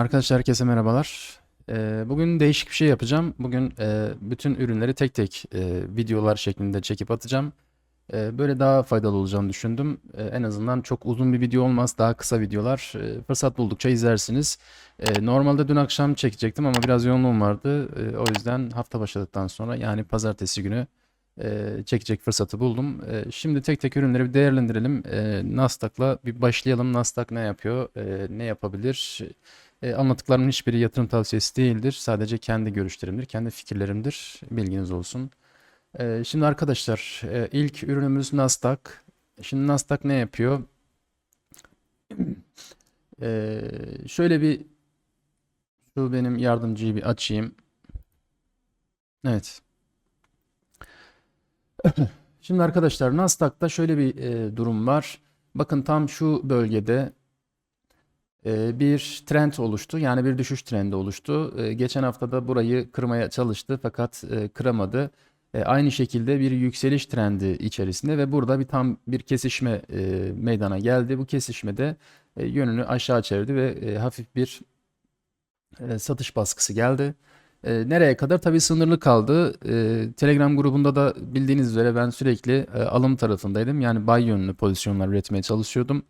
Arkadaşlar herkese merhabalar. Ee, bugün değişik bir şey yapacağım. Bugün e, bütün ürünleri tek tek e, videolar şeklinde çekip atacağım. E, böyle daha faydalı olacağını düşündüm. En azından çok uzun bir video olmaz, daha kısa videolar. Fırsat buldukça izlersiniz. Normalde dün akşam çekecektim ama biraz yoğunluğum vardı. O yüzden hafta başladıktan sonra yani pazartesi günü e, çekecek fırsatı buldum. E, şimdi tek tek ürünleri bir değerlendirelim. E, Nasdaq'la bir başlayalım. Nasdaq ne yapıyor, ne yapabilir? Anlattıklarımın hiçbiri yatırım tavsiyesi değildir. Sadece kendi görüşlerimdir, kendi fikirlerimdir. Bilginiz olsun. Şimdi arkadaşlar, e, ilk ürünümüz Nasdaq. Şimdi Nasdaq ne yapıyor? Şöyle bir şu benim yardımcıyı bir açayım. Evet. Şimdi arkadaşlar Nasdaq'ta şöyle bir e, durum var. Bakın tam şu bölgede e, bir trend oluştu. Yani bir düşüş trendi oluştu. E, geçen hafta da burayı kırmaya çalıştı fakat e, kıramadı. E, aynı şekilde bir yükseliş trendi içerisinde ve burada bir tam bir kesişme e, meydana geldi. Bu kesişmede e, yönünü aşağı çevirdi ve e, hafif bir e, satış baskısı geldi. E, nereye kadar? Tabii sınırlı kaldı. E, Telegram grubunda da bildiğiniz üzere ben sürekli e, alım tarafındaydım. Yani buy yönlü pozisyonlar üretmeye çalışıyordum.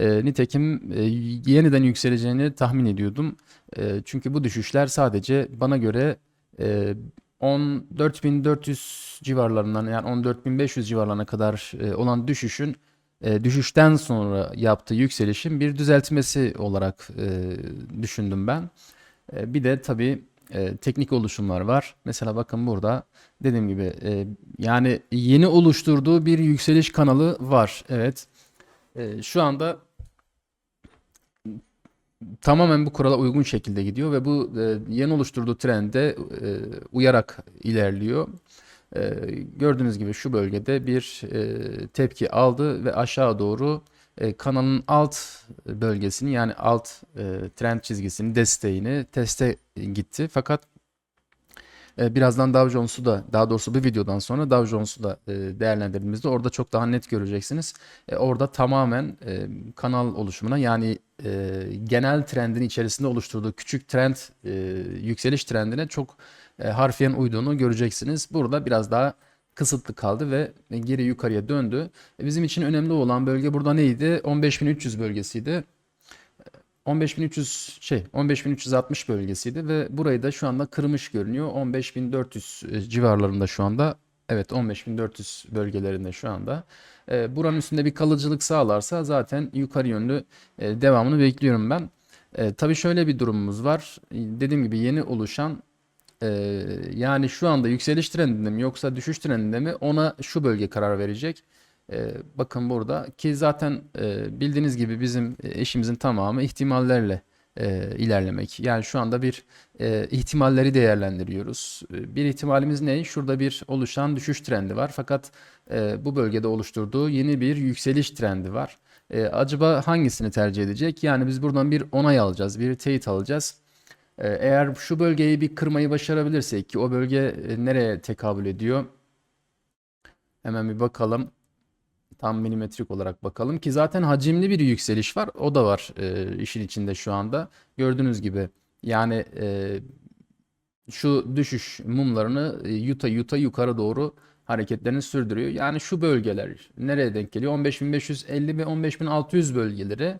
E, nitekim e, yeniden yükseleceğini tahmin ediyordum. E, çünkü bu düşüşler sadece bana göre e, 14.400 civarlarından yani 14.500 civarlarına kadar e, olan düşüşün e, düşüşten sonra yaptığı yükselişin bir düzeltmesi olarak e, düşündüm ben. E, bir de tabii e, teknik oluşumlar var. Mesela bakın burada dediğim gibi e, yani yeni oluşturduğu bir yükseliş kanalı var. Evet. E, şu anda tamamen bu kurala uygun şekilde gidiyor ve bu e, yeni oluşturduğu trende e, uyarak ilerliyor. E, gördüğünüz gibi şu bölgede bir e, tepki aldı ve aşağı doğru e, kanalın alt bölgesini yani alt e, trend çizgisini desteğini teste gitti. Fakat e, birazdan Dow Jones'u da daha doğrusu bu videodan sonra Dow Jones'u da e, değerlendirdiğimizde orada çok daha net göreceksiniz. Orada tamamen kanal oluşumuna yani genel trendin içerisinde oluşturduğu küçük trend yükseliş trendine çok harfiyen uyduğunu göreceksiniz. Burada biraz daha kısıtlı kaldı ve geri yukarıya döndü. E, Bizim için önemli olan bölge burada neydi? 15.300 bölgesiydi. 15.300 şey 15.360 bölgesiydi ve burayı da şu anda kırmış görünüyor. 15.400 civarlarında şu anda. Evet 15.400 bölgelerinde şu anda. E, buranın üstünde bir kalıcılık sağlarsa zaten yukarı yönlü e, devamını bekliyorum ben. E, tabii şöyle bir durumumuz var. E, Dediğim gibi yeni oluşan e, yani şu anda yükseliş trendinde mi yoksa düşüş trendinde mi ona şu bölge karar verecek. E, bakın burada ki zaten e, bildiğiniz gibi bizim e, işimizin tamamı ihtimallerle e, ilerlemek. Yani şu anda bir e, ihtimalleri değerlendiriyoruz. E, Bir ihtimalimiz ne? Şurada bir oluşan düşüş trendi var. Fakat e, bu bölgede oluşturduğu yeni bir yükseliş trendi var. E, acaba hangisini tercih edecek? Yani biz buradan bir onay alacağız, bir teyit alacağız. E, eğer şu bölgeyi bir kırmayı başarabilirsek ki o bölge e, nereye tekabül ediyor? Hemen bir bakalım. Tam milimetrik olarak bakalım ki zaten hacimli bir yükseliş var. O da var e, işin içinde şu anda. Gördüğünüz gibi yani e, şu düşüş mumlarını e, yuta yuta yukarı doğru hareketlerini sürdürüyor. Yani şu bölgeler nereye denk geliyor? 15.550 ve 15.600 bölgeleri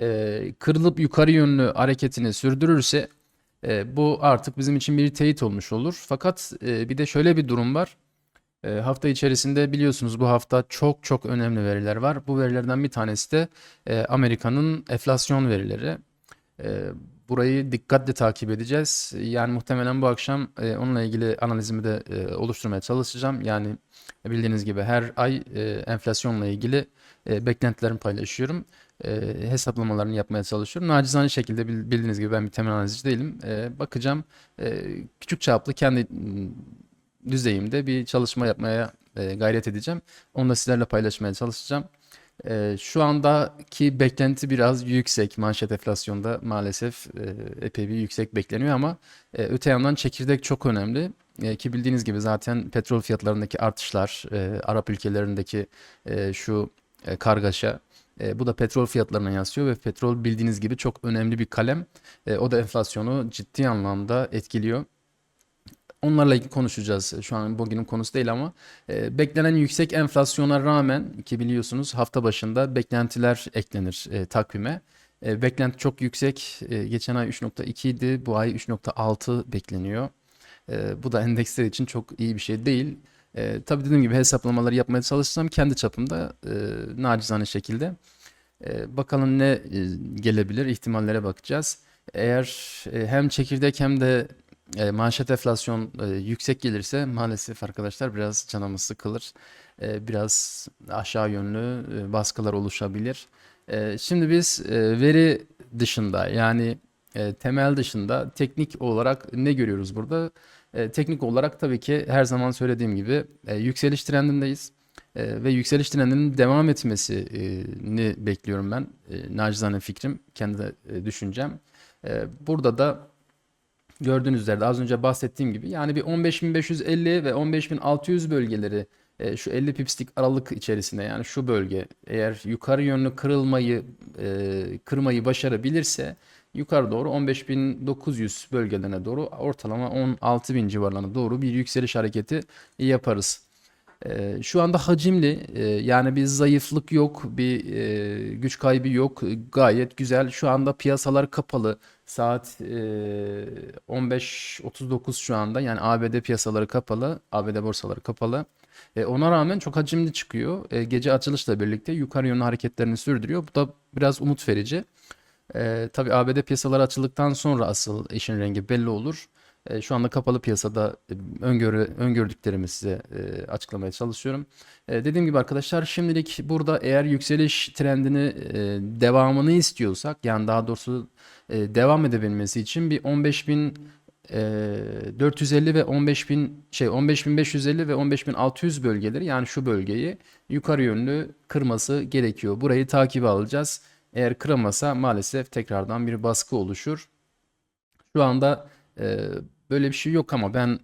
e, kırılıp yukarı yönlü hareketini sürdürürse e, bu artık bizim için bir teyit olmuş olur. Fakat e, bir de şöyle bir durum var. E, hafta içerisinde biliyorsunuz bu hafta çok çok önemli veriler var. Bu verilerden bir tanesi de e, Amerika'nın enflasyon verileri. E, burayı dikkatle takip edeceğiz. Yani muhtemelen bu akşam e, onunla ilgili analizimi de e, oluşturmaya çalışacağım. Yani bildiğiniz gibi her ay e, enflasyonla ilgili e, beklentilerimi paylaşıyorum. E, hesaplamalarını yapmaya çalışıyorum. Nacizane şekilde bil- bildiğiniz gibi ben bir temel analizci değilim. E, bakacağım e, küçük çaplı kendi düzeyimde bir çalışma yapmaya e, gayret edeceğim. Onu da sizlerle paylaşmaya çalışacağım. E, şu andaki beklenti biraz yüksek. Manşet enflasyonda maalesef e, epey bir yüksek bekleniyor ama e, öte yandan çekirdek çok önemli. Ki bildiğiniz gibi zaten petrol fiyatlarındaki artışlar, e, Arap ülkelerindeki e, şu e, kargaşa E, bu da petrol fiyatlarına yansıyor ve petrol bildiğiniz gibi çok önemli bir kalem. E, o da enflasyonu ciddi anlamda etkiliyor. Onlarla ilgili konuşacağız. Şu an bugünün konusu değil ama e, beklenen yüksek enflasyona rağmen ki biliyorsunuz hafta başında beklentiler eklenir e, takvime. E, beklenti çok yüksek. E, geçen ay 3.2 idi. Bu ay 3.6 bekleniyor. E, bu da endeksler için çok iyi bir şey değil. E, tabii dediğim gibi hesaplamaları yapmaya çalışsam kendi çapımda e, nacizane şekilde. E, bakalım ne e, gelebilir ihtimallere bakacağız. Eğer e, hem çekirdek hem de e, manşet enflasyon e, yüksek gelirse maalesef arkadaşlar biraz canımız sıkılır. E, biraz aşağı yönlü e, baskılar oluşabilir. E, şimdi biz e, veri dışında yani e, temel dışında teknik olarak ne görüyoruz burada? E, teknik olarak tabii ki her zaman söylediğim gibi e, yükseliş trendindeyiz. E, ve yükseliş trendinin devam etmesini bekliyorum ben. E, nacizane fikrim, kendi e, düşüncem. E, burada da gördüğünüz üzere az önce bahsettiğim gibi yani bir 15.550 ve 15.600 bölgeleri e, şu 50 pipslik aralık içerisinde yani şu bölge eğer yukarı yönlü kırılmayı e, kırmayı başarabilirse yukarı doğru 15.900 bölgelerine doğru ortalama 16.000 civarlarına doğru bir yükseliş hareketi yaparız. E, şu anda hacimli e, yani bir zayıflık yok, bir e, güç kaybı yok. Gayet güzel. Şu anda piyasalar kapalı. Saat e, 15.39 şu anda. Yani ABD piyasaları kapalı, ABD borsaları kapalı. E, ona rağmen çok hacimli çıkıyor. E, gece açılışla birlikte yukarı yönlü hareketlerini sürdürüyor. Bu da biraz umut verici. E, tabii ABD piyasaları açıldıktan sonra asıl işin rengi belli olur. E, şu anda kapalı piyasada e, öngörü, öngördüklerimi size e, açıklamaya çalışıyorum. E, dediğim gibi arkadaşlar şimdilik burada eğer yükseliş trendini e, devamını istiyorsak yani daha doğrusu e, devam edebilmesi için bir 15.000 e, 450 ve 15.000 şey 15.550 ve 15.600 bölgeleri yani şu bölgeyi yukarı yönlü kırması gerekiyor. Burayı takibe alacağız. Eğer kıramasa maalesef tekrardan bir baskı oluşur. Şu anda e, böyle bir şey yok ama ben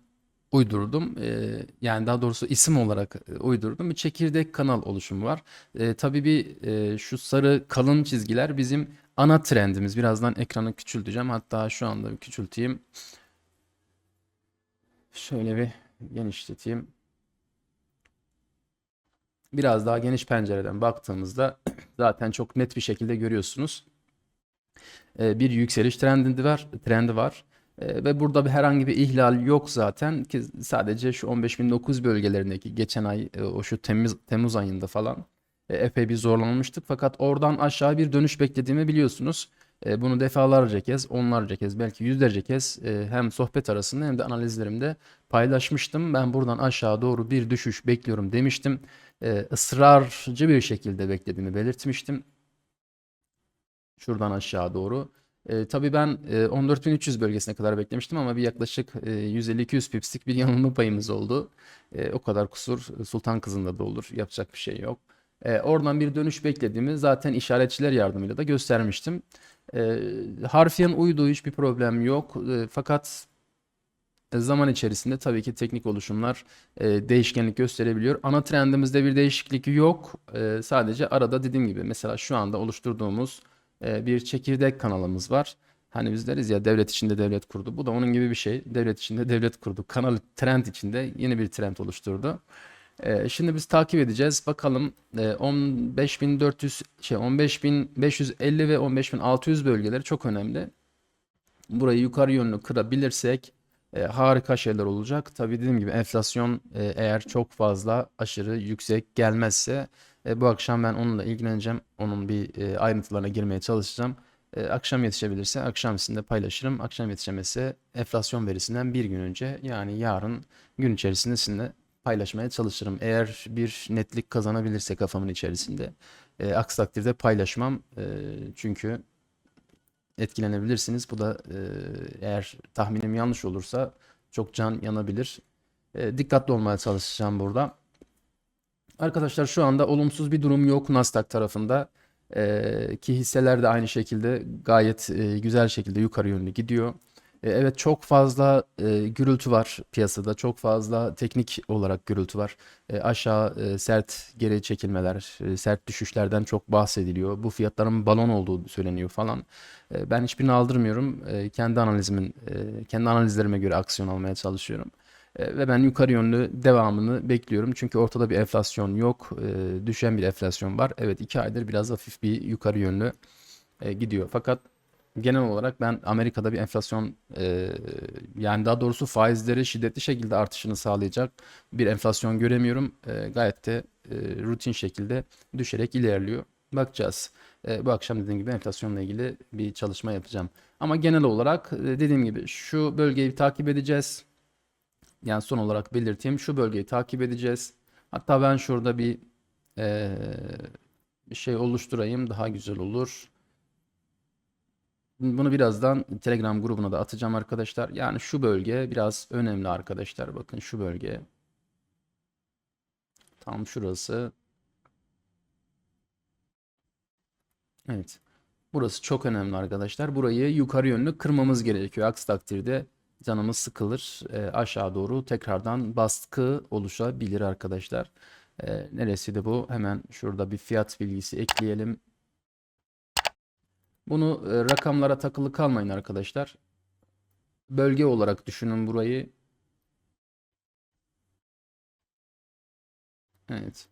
uydurdum. E, yani daha doğrusu isim olarak e, uydurdum. Bir çekirdek kanal oluşumu var. E, tabii bir e, şu sarı kalın çizgiler bizim ana trendimiz. Birazdan ekranı küçülteceğim. Hatta şu anda küçülteyim. Şöyle bir genişleteyim. Biraz daha geniş pencereden baktığımızda zaten çok net bir şekilde görüyorsunuz. E, bir yükseliş trendi var, trendi var. E, ve burada bir herhangi bir ihlal yok zaten ki sadece şu 15.900 bölgelerindeki geçen ay e, o şu Temmuz, Temmuz ayında falan e, epey bir zorlanmıştık. Fakat oradan aşağı bir dönüş beklediğimi biliyorsunuz. E, bunu defalarca kez, onlarca kez, belki yüzlerce kez e, hem sohbet arasında hem de analizlerimde paylaşmıştım. Ben buradan aşağı doğru bir düşüş bekliyorum demiştim. E, ısrarcı bir şekilde beklediğimi belirtmiştim. Şuradan aşağı doğru. E, tabii ben e, 14.300 bölgesine kadar beklemiştim ama bir yaklaşık e, 150-200 pipslik bir yanılma payımız oldu. E, o kadar kusur Sultan Kızı'nda da olur. Yapacak bir şey yok. E, oradan bir dönüş beklediğimi zaten işaretçiler yardımıyla da göstermiştim. E, harfiyen uyduğu hiçbir problem yok. E, fakat zaman içerisinde tabii ki teknik oluşumlar e, değişkenlik gösterebiliyor. Ana trendimizde bir değişiklik yok. E, sadece arada dediğim gibi mesela şu anda oluşturduğumuz e, bir çekirdek kanalımız var. Hani biz deriz ya devlet içinde devlet kurdu. Bu da onun gibi bir şey. Devlet içinde devlet kurdu. Kanal trend içinde yeni bir trend oluşturdu. E, şimdi biz takip edeceğiz. Bakalım e, 15.400 şey 15.550 ve 15.600 bölgeleri çok önemli. Burayı yukarı yönlü kırabilirsek e, harika şeyler olacak. Tabii dediğim gibi enflasyon e, eğer çok fazla aşırı yüksek gelmezse e, bu akşam ben onunla ilgileneceğim. Onun bir e, ayrıntılarına girmeye çalışacağım. E, akşam yetişebilirse akşam sizinle paylaşırım. Akşam yetişemezse enflasyon verisinden bir gün önce yani yarın gün içerisinde sizinle paylaşmaya çalışırım. Eğer bir netlik kazanabilirse kafamın içerisinde. E, aksi takdirde paylaşmam. E, çünkü etkilenebilirsiniz. Bu da e, eğer tahminim yanlış olursa çok can yanabilir. E, dikkatli olmaya çalışacağım burada. Arkadaşlar şu anda olumsuz bir durum yok Nasdaq tarafında. E, ki hisseler de aynı şekilde gayet e, güzel şekilde yukarı yönlü gidiyor. E, Evet çok fazla e, gürültü var piyasada. Çok fazla teknik olarak gürültü var. E, aşağı e, sert geri çekilmeler, e, sert düşüşlerden çok bahsediliyor. Bu fiyatların balon olduğu söyleniyor falan. E, ben hiçbirini aldırmıyorum. E, kendi analizimin, e, kendi analizlerime göre aksiyon almaya çalışıyorum. E, ve ben yukarı yönlü devamını bekliyorum. Çünkü ortada bir enflasyon yok. E, düşen bir enflasyon var. Evet iki aydır biraz hafif bir yukarı yönlü e, gidiyor. Fakat genel olarak ben Amerika'da bir enflasyon e, yani daha doğrusu faizleri şiddetli şekilde artışını sağlayacak bir enflasyon göremiyorum. E, gayet de e, rutin şekilde düşerek ilerliyor. Bakacağız. E, bu akşam dediğim gibi enflasyonla ilgili bir çalışma yapacağım. Ama genel olarak e, dediğim gibi şu bölgeyi takip edeceğiz. Yani son olarak belirteyim şu bölgeyi takip edeceğiz. Hatta ben şurada bir e, şey oluşturayım daha güzel olur. Bunu birazdan Telegram grubuna da atacağım arkadaşlar. Yani şu bölge biraz önemli arkadaşlar. Bakın şu bölge. Tam şurası. Evet. Burası çok önemli arkadaşlar. Burayı yukarı yönlü kırmamız gerekiyor. Aksi takdirde canımız sıkılır. E, aşağı doğru tekrardan baskı oluşabilir arkadaşlar. E, neresiydi bu? Hemen şurada bir fiyat bilgisi ekleyelim. Bunu e, rakamlara takılı kalmayın arkadaşlar. Bölge olarak düşünün burayı. Evet.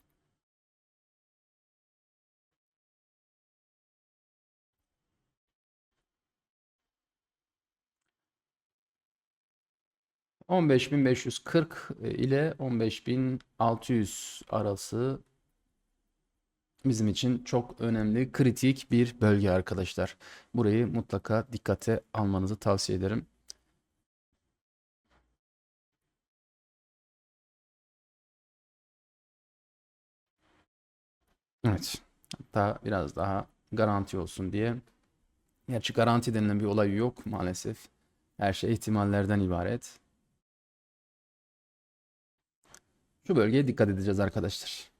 ...15.540 ile 15.600 arası bizim için çok önemli, kritik bir bölge arkadaşlar. Burayı mutlaka dikkate almanızı tavsiye ederim. Evet. Hatta biraz daha garanti olsun diye. Gerçi garanti denilen bir olay yok maalesef. Her şey ihtimallerden ibaret. Şu bölgeye dikkat edeceğiz arkadaşlar.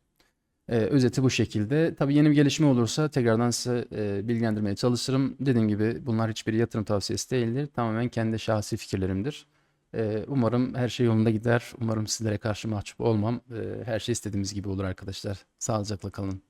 Ee, özeti bu şekilde. Tabii yeni bir gelişme olursa tekrardan size e, bilgilendirmeye çalışırım. Dediğim gibi bunlar hiçbir yatırım tavsiyesi değildir. Tamamen kendi şahsi fikirlerimdir. Ee, umarım her şey yolunda gider. Umarım sizlere karşı mahcup olmam. Ee, her şey istediğimiz gibi olur arkadaşlar. Sağlıcakla kalın.